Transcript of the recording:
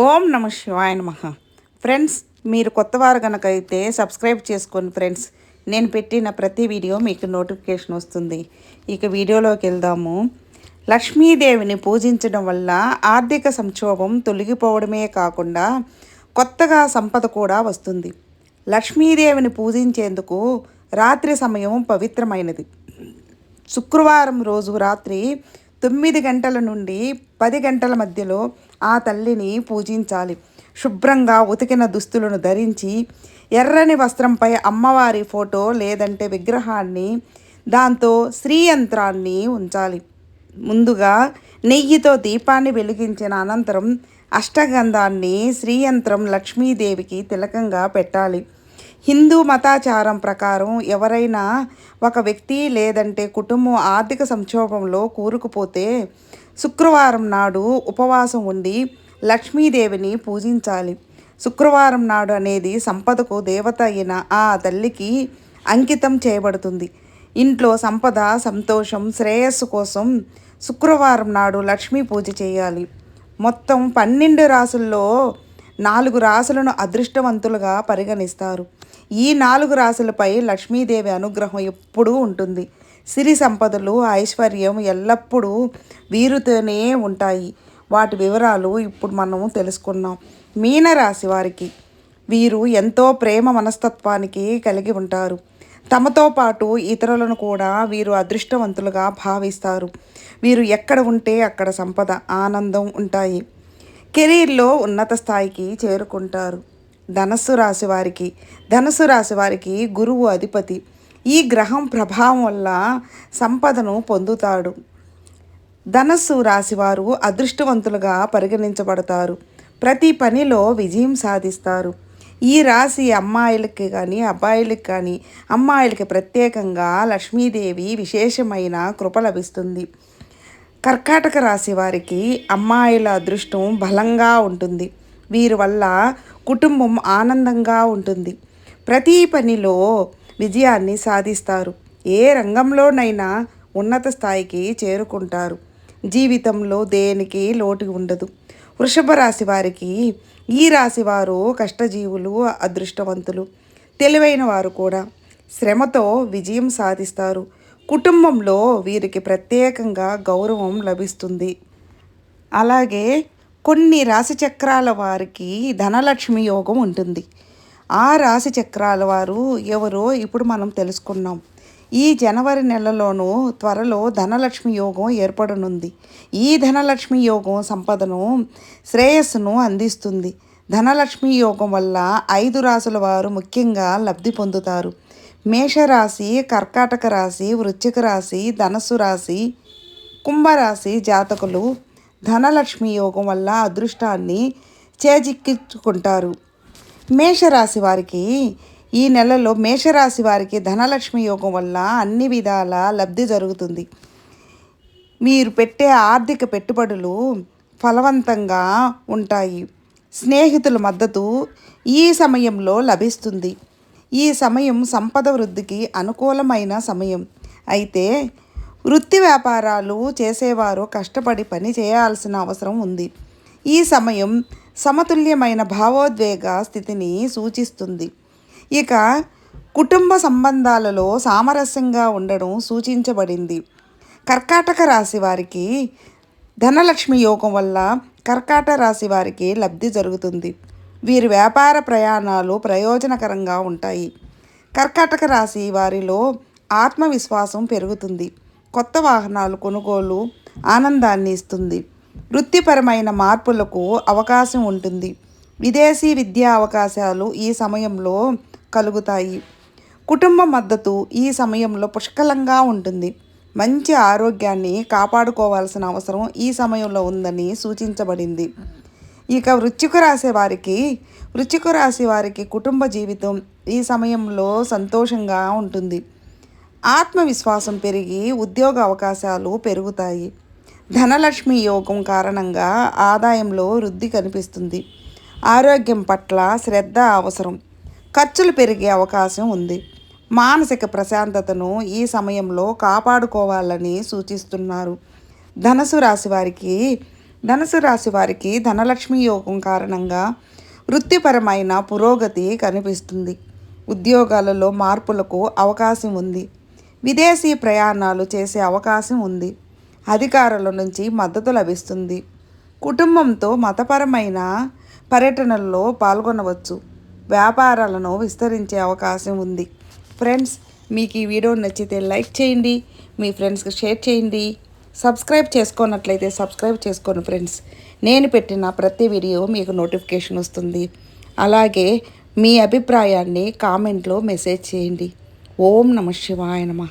ఓం నమ శివాయ నమ. ఫ్రెండ్స్ మీరు కొత్తవారు కనుక అయితే సబ్స్క్రైబ్ చేసుకోండి ఫ్రెండ్స్. నేను పెట్టిన ప్రతి వీడియో మీకు నోటిఫికేషన్ వస్తుంది. ఇక వీడియోలోకి వెళ్దాము. లక్ష్మీదేవిని పూజించడం వల్ల ఆర్థిక సంక్షోభం తొలగిపోవడమే కాకుండా కొత్తగా సంపద కూడా వస్తుంది. లక్ష్మీదేవిని పూజించేందుకు రాత్రి సమయం పవిత్రమైనది. శుక్రవారం రోజు రాత్రి తొమ్మిది గంటల నుండి పది గంటల మధ్యలో ఆ తల్లిని పూజించాలి. శుభ్రంగా ఉతికిన దుస్తులను ధరించి ఎర్రని వస్త్రంపై అమ్మవారి ఫోటో లేదంటే విగ్రహాన్ని దాంతో శ్రీ యంత్రాన్ని ఉంచాలి. ముందుగా నెయ్యితో దీపాన్ని వెలిగించిన అనంతరం అష్టగంధాన్ని శ్రీయంత్రం లక్ష్మీదేవికి తిలకంగా పెట్టాలి. హిందూ మతాచారం ప్రకారం ఎవరైనా ఒక వ్యక్తి లేదంటే కుటుంబం ఆర్థిక సంక్షోభంలో కూరుకుపోతే శుక్రవారం నాడు ఉపవాసం ఉండి లక్ష్మీదేవిని పూజించాలి. శుక్రవారం నాడు అనేది సంపదకు దేవత అయిన ఆ తల్లికి అంకితం చేయబడుతుంది. ఇంట్లో సంపద సంతోషం శ్రేయస్సు కోసం శుక్రవారం నాడు లక్ష్మీ పూజ చేయాలి. మొత్తం పన్నెండు రాసుల్లో నాలుగు రాసులను అదృష్టవంతులుగా పరిగణిస్తారు. ఈ నాలుగు రాశులపై లక్ష్మీదేవి అనుగ్రహం ఎప్పుడూ ఉంటుంది. సిరి సంపదలు ఐశ్వర్యం ఎల్లప్పుడూ వీరుతోనే ఉంటాయి. వాటి వివరాలు ఇప్పుడు మనం తెలుసుకున్నాం మీనరాశి వారికి వీరు ఎంతో ప్రేమ మనస్తత్వానికి కలిగి ఉంటారు. తమతో పాటు ఇతరులను కూడా వీరు అదృష్టవంతులుగా భావిస్తారు. వీరు ఎక్కడ ఉంటే అక్కడ సంపద ఆనందం ఉంటాయి. కెరీర్లో ఉన్నత స్థాయికి చేరుకుంటారు. ధనస్సు రాశి వారికి ధనస్సు రాశి వారికి గురువు అధిపతి. ఈ గ్రహం ప్రభావం వల్ల సంపదను పొందుతాడు. ధనస్సు రాశివారు అదృష్టవంతులుగా పరిగణించబడతారు. ప్రతి పనిలో విజయం సాధిస్తారు. ఈ రాశి అమ్మాయిలకి కానీ అబ్బాయిలకి కానీ అమ్మాయిలకి ప్రత్యేకంగా లక్ష్మీదేవి విశేషమైన కృప లభిస్తుంది. కర్కాటక రాశి వారికి అమ్మాయిల అదృష్టం బలంగా ఉంటుంది. వీరి వల్ల కుటుంబం ఆనందంగా ఉంటుంది. ప్రతి పనిలో విజయాన్ని సాధిస్తారు. ఏ రంగంలోనైనా ఉన్నత స్థాయికి చేరుకుంటారు. జీవితంలో దేనికి లోటు ఉండదు. వృషభ రాశి వారికి ఈ రాశి వారు కష్టజీవులు అదృష్టవంతులు. తెలివైన వారు కూడా శ్రమతో విజయం సాధిస్తారు. కుటుంబంలో వీరికి ప్రత్యేకంగా గౌరవం లభిస్తుంది. అలాగే కొన్ని రాశి చక్రాల వారికి ధనలక్ష్మి యోగం ఉంటుంది. ఆ రాశి చక్రాల వారు ఎవరో ఇప్పుడు మనం తెలుసుకున్నాం. ఈ జనవరి నెలలోనూ త్వరలో ధనలక్ష్మి యోగం ఏర్పడనుంది. ఈ ధనలక్ష్మి యోగం సంపదను శ్రేయస్సును అందిస్తుంది. ధనలక్ష్మి యోగం వల్ల ఐదు రాసుల వారు ముఖ్యంగా లబ్ధి పొందుతారు. మేషరాశి కర్కాటక రాశి వృశ్చిక రాశి ధనస్సు రాశి కుంభరాశి జాతకులు ధనలక్ష్మి యోగం వల్ల అదృష్టాన్ని చేజిక్కించుకుంటారు. మేషరాశి వారికి ఈ నెలలో మేషరాశి వారికి ధనలక్ష్మి యోగం వల్ల అన్ని విధాల లబ్ధి జరుగుతుంది. మీరు పెట్టే ఆర్థిక పెట్టుబడులు ఫలవంతంగా ఉంటాయి. స్నేహితుల మద్దతు ఈ సమయంలో లభిస్తుంది. ఈ సమయం సంపద వృద్ధికి అనుకూలమైన సమయం. అయితే వృత్తి వ్యాపారాలు చేసేవారు కష్టపడి పని చేయాల్సిన అవసరం ఉంది. ఈ సమయం సమతుల్యమైన భావోద్వేగ స్థితిని సూచిస్తుంది. ఇక కుటుంబ సంబంధాలలో సామరస్యంగా ఉండడం సూచించబడింది. కర్కాటక రాశి వారికి ధనలక్ష్మి యోగం వల్ల కర్కాట రాశి వారికి లబ్ధి జరుగుతుంది. వీరి వ్యాపార ప్రయాణాలు ప్రయోజనకరంగా ఉంటాయి. కర్కాటక రాశి వారిలో ఆత్మవిశ్వాసం పెరుగుతుంది. కొత్త వాహనాలు కొనుగోలు ఆనందాన్ని ఇస్తుంది. వృత్తిపరమైన మార్పులకు అవకాశం ఉంటుంది. విదేశీ విద్యా అవకాశాలు ఈ సమయంలో కలుగుతాయి. కుటుంబ మద్దతు ఈ సమయంలో పుష్కలంగా ఉంటుంది. మంచి ఆరోగ్యాన్ని కాపాడుకోవాల్సిన అవసరం ఈ సమయంలో ఉందని సూచించబడింది. ఇక వృచ్చిక రాశి వారికి వృచ్చిక రాశి వారికి కుటుంబ జీవితం ఈ సమయంలో సంతోషంగా ఉంటుంది. ఆత్మవిశ్వాసం పెరిగి ఉద్యోగ అవకాశాలు పెరుగుతాయి. ధనలక్ష్మి యోగం కారణంగా ఆదాయంలో వృద్ధి కనిపిస్తుంది. ఆరోగ్యం పట్ల శ్రద్ధ అవసరం. ఖర్చులు పెరిగే అవకాశం ఉంది. మానసిక ప్రశాంతతను ఈ సమయంలో కాపాడుకోవాలని సూచిస్తున్నారు. ధనసు రాశి వారికి ధనుసు రాశి వారికి ధనలక్ష్మి యోగం కారణంగా వృత్తిపరమైన పురోగతి కనిపిస్తుంది. ఉద్యోగాలలో మార్పులకు అవకాశం ఉంది. విదేశీ ప్రయాణాలు చేసే అవకాశం ఉంది. అధికారుల నుంచి మద్దతు లభిస్తుంది. కుటుంబంతో మతపరమైన పర్యటనల్లో పాల్గొనవచ్చు. వ్యాపారాలను విస్తరించే అవకాశం ఉంది. ఫ్రెండ్స్ మీకు ఈ వీడియో నచ్చితే లైక్ చేయండి. మీ ఫ్రెండ్స్కి షేర్ చేయండి. సబ్స్క్రైబ్ చేసుకున్నట్లయితే సబ్స్క్రైబ్ చేసుకోండి ఫ్రెండ్స్. నేను పెట్టిన ప్రతి వీడియో మీకు నోటిఫికేషన్ వస్తుంది. అలాగే మీ అభిప్రాయాన్ని కామెంట్లో మెసేజ్ చేయండి. ఓం నమ శివాయ నమ.